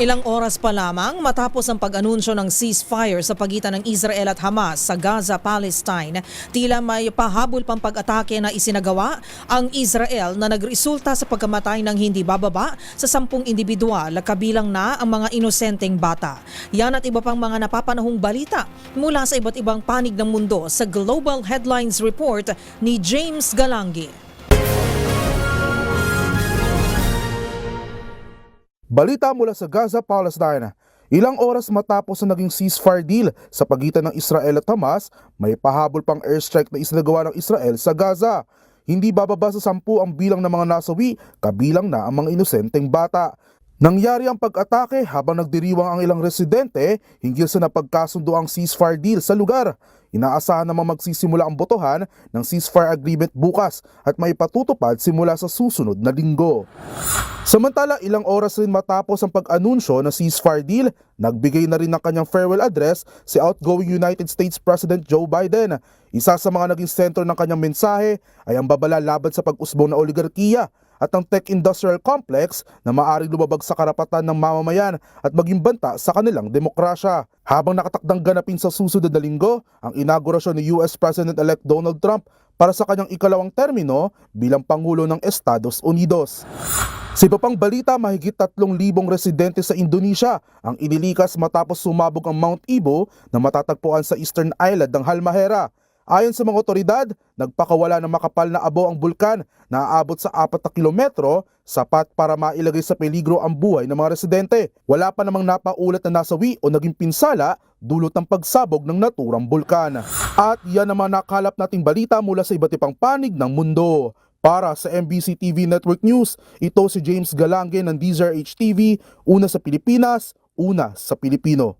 Ilang oras pa lamang matapos ang pag-anunsyo ng ceasefire sa pagitan ng Israel at Hamas sa Gaza, Palestine, tila may pahabol pang pag-atake na isinagawa ang Israel na nagresulta sa pagkamatay ng hindi bababa sa sampung individual kabilang na ang mga inosenteng bata. Yan at iba pang mga napapanahong balita mula sa iba't ibang panig ng mundo sa Global Headlines Report ni James Galangi. Balita mula sa Gaza, Palestine. Ilang oras matapos na naging ceasefire deal sa pagitan ng Israel at Hamas, may pahabol pang airstrike na isinagawa ng Israel sa Gaza. Hindi bababa sa sampu ang bilang ng mga nasawi, kabilang na ang mga inosenteng bata. Nangyari ang pag-atake habang nagdiriwang ang ilang residente hinggil sa napagkasundo ang ceasefire deal sa lugar. Inaasahan namang magsisimula ang botohan ng ceasefire agreement bukas at may patutupad simula sa susunod na linggo. Samantala, ilang oras rin matapos ang pag-anunsyo na ceasefire deal, nagbigay na rin ng kanyang farewell address si outgoing United States President Joe Biden. Isa sa mga naging sentro ng kanyang mensahe ay ang babala laban sa pag-usbong na oligarkiya at ang tech-industrial complex na maaring lumabag sa karapatan ng mamamayan at maging banta sa kanilang demokrasya. Habang nakatakdang ganapin sa susunod na linggo ang inaugurasyon ni US President-elect Donald Trump para sa kanyang ikalawang termino bilang Pangulo ng Estados Unidos. Sa iba pang balita, mahigit 3,000 residente sa Indonesia ang inilikas matapos sumabog ang Mount Ibo na matatagpuan sa eastern island ng Halmahera. Ayon sa mga otoridad, nagpakawala ng makapal na abo ang bulkan na aabot sa 4 na kilometro, sapat para mailagay sa peligro ang buhay ng mga residente. Wala pa namang napaulat na nasawi o naging pinsala dulot ng pagsabog ng naturang bulkan. At yan naman nakalap nating balita mula sa iba't ibang panig ng mundo. Para sa MBC TV Network News, ito si James Galange ng DZRH TV, una sa Pilipinas, una sa Pilipino.